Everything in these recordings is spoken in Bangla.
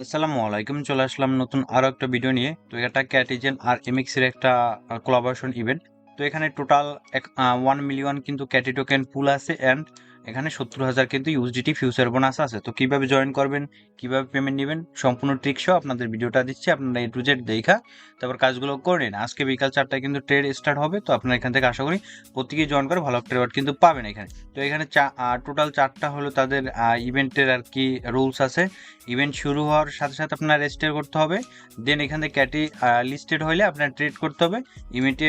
আসসালামু আলাইকুম, চলে আসলাম নতুন আরও একটা ভিডিও নিয়ে। তো এটা ক্যাটিজেন আর এমিক্সের একটা কোলাবোরেশন ইভেন্ট তো এখানে টোটাল ওয়ান মিলিয়ন কিন্তু ক্যাটি টোকেন পুল আছে অ্যান্ড এখানে সত্তর হাজার কিন্তু ইউএসডিটি ফিউচার বোনাস আছে। তো কীভাবে জয়েন করবেন, কীভাবে পেমেন্ট নেবেন, সম্পূর্ণ ট্রিক সহ আপনাদের ভিডিওটা দিচ্ছি, আপনারা এ টু জেড দেখা, তারপর কাজগুলো করে নিন। আজকে বিকাল চারটায় কিন্তু ট্রেড স্টার্ট হবে, তো আপনারা এখান থেকে আশা করি প্রত্যেকেই জয়েন করে ভালো ট্রেড কিন্তু পাবেন এখানে। তো এখানে চা টোটাল চারটা হলো তাদের ইভেন্টের আর কি রুলস আছে। ইভেন্ট শুরু হওয়ার সাথে সাথে আপনার রেজিস্টার করতে হবে। দেন এখান থেকে ক্যাটি লিস্টেড হলে আপনার ট্রেড করতে হবে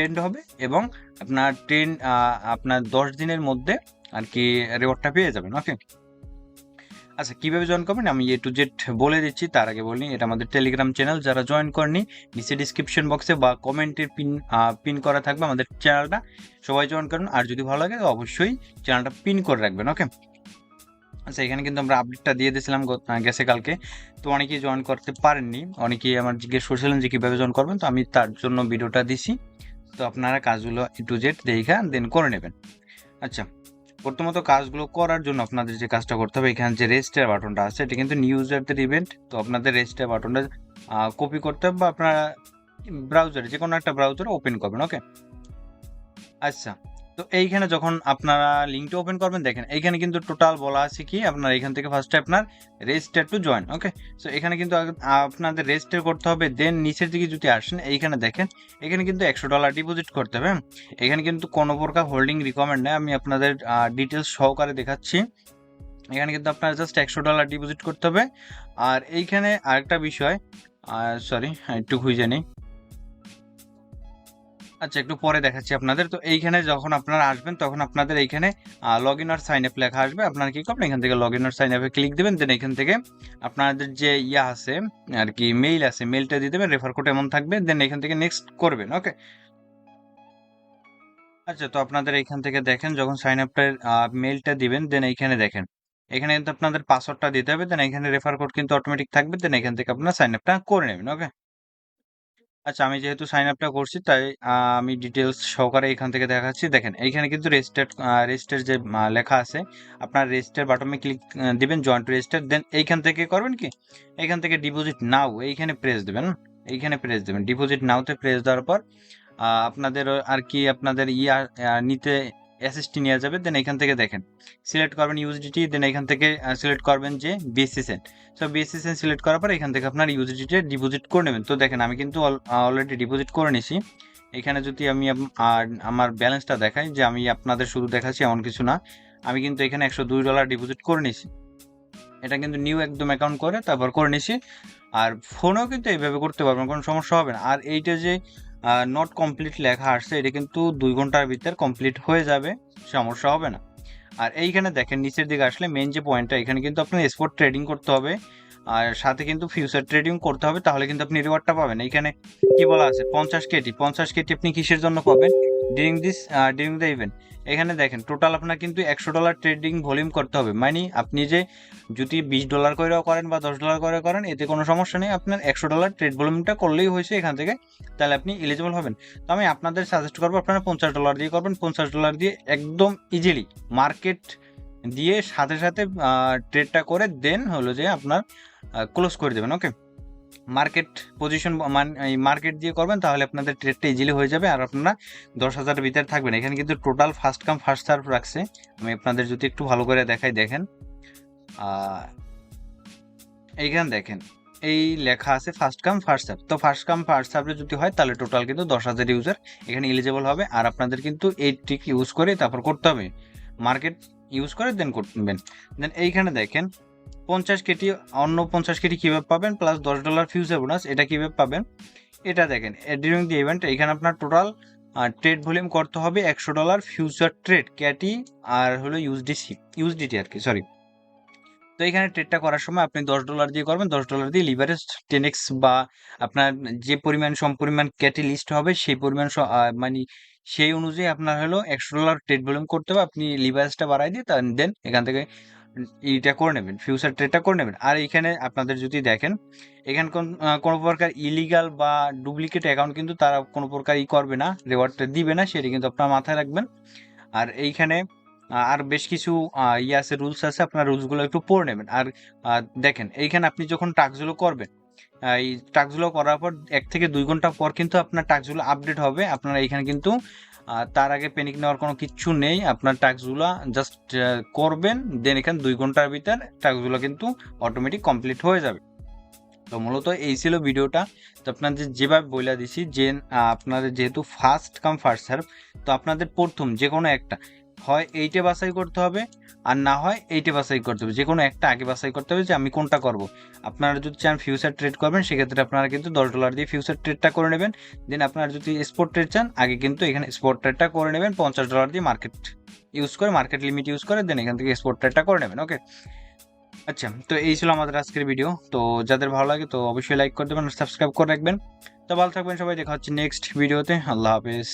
এন্ড হবে এবং আপনার ট্রেন আপনার দশ দিনের মধ্যে আর কি রেওয়ার্ডটা পেয়ে যাবেন ওকে আচ্ছা কীভাবে জয়েন করবেন? আমি এ টু জেড বলে দিচ্ছি, তার আগে বলি, এটা আমাদের টেলিগ্রাম চ্যানেল যারা জয়েন করেনি নিচে ডিসক্রিপশন বক্সে বা কমেন্টের পিন পিন করা থাকবে আমাদের চ্যানেলটা সবাই জয়েন করুন। আর যদি ভালো লাগে, অবশ্যই চ্যানেলটা পিন করে রাখবেন ওকে আচ্ছা এখানে কিন্তু আমরা আপডেটটা দিয়ে দিয়েছিলাম গেছে কালকে। তো অনেকেই জয়েন করতে পারেননি, অনেকেই আমার জিজ্ঞেস করছিলেন যে কীভাবে জয়েন করবেন, তো আমি তার জন্য ভিডিওটা দিছি। তো আপনারা কাজগুলো এ টু জেড দেখা দেন করে নেবেন। আচ্ছা প্রথমত কাজগুলো করার জন্য আপনাদের যে কাজটা করতে হবে, এখানে যে রেজিস্টার বাটনটা আছে, এটা কিন্তু নিউ ইউজারদের ইভেন্ট তো আপনাদের রেজিস্টার বাটনটা কপি করতে হবে বা আপনারা ব্রাউজারে যে কোনো একটা ব্রাউজারে ওপেন করবেন ওকে আচ্ছা। তো এইখানে যখন আপনারা লিঙ্কটা ওপেন করবেন, দেখেন, এইখানে কিন্তু টোটাল বলা আছে কি, আপনার এখান থেকে ফার্স্টে আপনার register to join okay so এখানে কিন্তু আপনাদের রেজিস্টার করতে হবে দেন নিচের দিকে যদি আসেন, এইখানে দেখেন, এখানে কিন্তু একশো ডলার ডিপোজিট করতে হবে এখানে কিন্তু কোনো প্রকার হোল্ডিং রিকমেন্ড নেই, আমি আপনাদের ডিটেলস সহকারে দেখাচ্ছি। এখানে কিন্তু আপনার জাস্ট একশো ডলার ডিপোজিট করতে হবে। আর এইখানে আরেকটা বিষয় সরি একটু খুঁজে নিই। আচ্ছা একটু পরে দেখাচ্ছি আপনাদের। তো এইখানে যখন আপনারা আসবেন, তখন আপনাদের এইখানে লগ ইন আর সাইন আপ লেখা আসবে। আপনারা কি করবেন? এখান থেকে লগ ইন আর সাইন আপে ক্লিক দেবেন দেন এখান থেকে আপনাদের যে ইয়া আছে, আর কি মেইল আছে মেইলটা দিয়ে দেবেন রেফার কোড এমন থাকবে দেন এখান থেকে নেক্সট করবেন ওকে আচ্ছা তো আপনাদের এখান থেকে দেখেন, যখন সাইন আপটার মেইলটা দিবেন দেন এইখানে দেখেন। এখানে কিন্তু আপনাদের পাসওয়ার্ডটা দিতে হবে দেন এখানে রেফার কোড কিন্তু অটোমেটিক থাকবে দেন এখান থেকে আপনারা সাইন আপটা করে নেবেন ওকে আচ্ছা আমি যেহেতু সাইন আপটা করছি, তাই আমি ডিটেলস সহকারে এখান থেকে দেখাচ্ছি। দেখেন, এইখানে কিন্তু রেজিস্টার রেজিস্টার যে লেখা আছে, আপনার রেজিস্টার বাটনে ক্লিক দিবেন জয়েন্ট রেজিস্টার দেন এইখান থেকে করবেন কি? এইখান থেকে ডিপোজিট নাও এইখানে প্রেস দেবেন এইখানে প্রেস দেবেন। ডিপোজিট নাওতে প্রেস দেওয়ার পর আপনাদের আর কি আপনাদের ইয়া নিতে এসএসটি নিয়ে যাবে দেন এখান থেকে দেখেন সিলেক্ট করবেন ইউএসডিটি দেন এখান থেকে সিলেক্ট করবেন যে বিএসসিসেন সো বিএসসিসেন সিলেক্ট করার পর এখান থেকে আপনার ইউএসডিটি ডিপোজিট করে নেবেন। তো দেখেন, আমি কিন্তু অলরেডি ডিপোজিট করে নিছি। এখানে যদি আমি আমার ব্যালেন্সটা দেখাই, যে আমি আপনাদের শুধু দেখাচ্ছি এমন কিছু না, আমি কিন্তু এখানে একশো দুই ডলার ডিপোজিট করে নিছি। এটা কিন্তু নিউ একদম অ্যাকাউন্ট করে তারপর করে নিছি। আর ফোনেও কিন্তু এইভাবে করতে পারবেন, কোনো সমস্যা হবে না। আর এইটা যে নট কমপ্লিট লেখা আসছে, এটা কিন্তু দুই ঘণ্টার ভিতরে কমপ্লিট হয়ে যাবে, সমস্যা হবে না। আর এইখানে দেখেন, নিচের দিকে আসলে মেন যে পয়েন্টটা এখানে কিন্তু আপনার স্পোর্ট ট্রেডিং করতে হবে, আর সাথে কিন্তু ফিউচার ট্রেডিং করতে হবে, তাহলে কিন্তু আপনি রিওয়ার্ডটা পাবেন। এইখানে কি বলা আছে? পঞ্চাশ কেটি পঞ্চাশ কেটি আপনি কিসের জন্য পাবেন? During this during the event এখানে দেখেন টোটাল আপনার কিন্তু একশো ডলার ট্রেডিং ভলিউম করতে হবে। মানে আপনি যে যদি বিশ ডলার করেও করেন বা দশ ডলার করে করেন, এতে কোনো সমস্যা নেই। আপনার একশো ডলার ট্রেড ভলিউমটা করলেই হয়েছে এখান থেকে, তাহলে আপনি এলিজিবল হবেন। তো আমি আপনাদের সাজেস্ট করব, আপনারা পঞ্চাশ ডলার দিয়ে করবেন। পঞ্চাশ ডলার দিয়ে একদম ইজিলি মার্কেট দিয়ে সাথে সাথে ট্রেডটা করে দেন হলো যে আপনার ক্লোজ করে দেবেন ওকে মার্কেট পজিশন মানে মার্কেট দিয়ে করবেন, তাহলে আপনাদের ট্রেডটা ইজিলি হয়ে যাবে। আর আপনারা দশ হাজারের ভিতরে থাকবেন। এখানে কিন্তু total first come first serve রাখছে। আমি আপনাদের যদি একটু ভালো করে দেখাই, দেখেন। এইখানে দেখেন, এই লেখা আছে ফার্স্ট কাম ফার্স্ট সার্ভ তো ফার্স্ট কাম ফার্স্ট সার্ভে যদি হয়, তাহলে টোটাল কিন্তু দশ হাজার ইউজার এখানে এলিজেবল হবে। আর আপনাদের কিন্তু এই ট্রিক ইউজ করে তারপর করতে হবে। মার্কেট ইউজ করে দেন করবেন। দেন এইখানে দেখেন পঞ্চাশ কেটি, অন্য পঞ্চাশ কেটি কীভাবে পাবেন? প্লাস দশ ডলার ফিউচার বোনাস এটা কীভাবে পাবেন? এটা দেখেন ডিউরিং দি ইভেন্ট এখানে আপনার টোটাল ট্রেড ভলিউম করতে হবে একশো ডলার ফিউচার ট্রেড ক্যাটি আর হলো ইউএসডিসি ইউএসডিটি আর কি সরি তো এখানে ট্রেডটা করার সময় আপনি দশ ডলার দিয়ে করবেন, দশ ডলার দিয়ে লিভারেজ টেন এক্স বা আপনার যে পরিমাণ সম পরিমাণ ক্যাটি লিস্ট হবে, সেই পরিমাণ মানে সেই অনুযায়ী আপনার হলো একশো ডলার ট্রেড ভলিউম করতে হবে, আপনি লিভারেজটা বাড়াই দিয়ে দেন এখান থেকে এইটা করে নেবেন ফিউচার ট্রেডটা করে নেবেন। আর এইখানে আপনাদের যদি দেখেন, এখানে কোনো প্রকার ইলিগাল বা ডুপ্লিকেট অ্যাকাউন্ট কিন্তু তারা কোনো প্রকার ই করবে না রেওয়ার্ডটা দিবে না, সেটা কিন্তু আপনার মাথায় রাখবেন। আর এইখানে আর বেশ কিছু ইয়ে আছে রুলস আছে, আপনার রুলসগুলো একটু পড়ে নেবেন। আর দেখেন, এইখানে আপনি যখন টাস্কগুলো করবেন এই টাস্কগুলো করার পর এক থেকে দুই ঘণ্টা পর কিন্তু আপনার টাস্কগুলো আপডেট হবে। আপনারা এখানে কিন্তু তার আগে পেনিক নেওয়ার কোনো কিচ্ছু নেই। আপনার টাস্কগুলো জাস্ট করবেন দেন এখানে দুই ঘণ্টার ভিতর টাস্কগুলো কিন্তু অটোমেটিক কমপ্লিট হয়ে যাবে। তো মূলত এই ছিল ভিডিওটা। তো আপনাদের যেভাবে বলে দিছি, যে আপনাদের যেহেতু ফার্স্ট কাম ফার্স্ট সার্ভ তো আপনাদের প্রথম যে কোনো একটা হয় এইটে বাছাই করতে হবে, আর না হয় এইটে বাছাই করতে হবে। যে কোনো একটা আগে বাছাই করতে হবে যে আমি কোনটা করব। আপনারা যদি চান ফিউচার ট্রেড করবেন, সেক্ষেত্রে আপনারা কিন্তু দশ ডলার দিয়ে ফিউচার ট্রেডটা করে নেবেন। দেন আপনারা যদি স্পোর্ট ট্রেড চান, আগে কিন্তু এখানে স্পোর্ট ট্রেডটা করে নেবেন, পঞ্চাশ ডলার দিয়ে মার্কেট ইউজ করে মার্কেট লিমিট ইউজ করে দেন এখান থেকে স্পোর্ট ট্রেডটা করে নেবেন ওকে আচ্ছা তো এই ছিল আমাদের আজকের ভিডিও তো যাদের ভালো লাগে তো অবশ্যই লাইক করে দেবেন সাবস্ক্রাইব করে রাখবেন। তো ভালো থাকবেন সবাই, দেখা হচ্ছে নেক্সট ভিডিওতে আল্লাহ হাফেজ।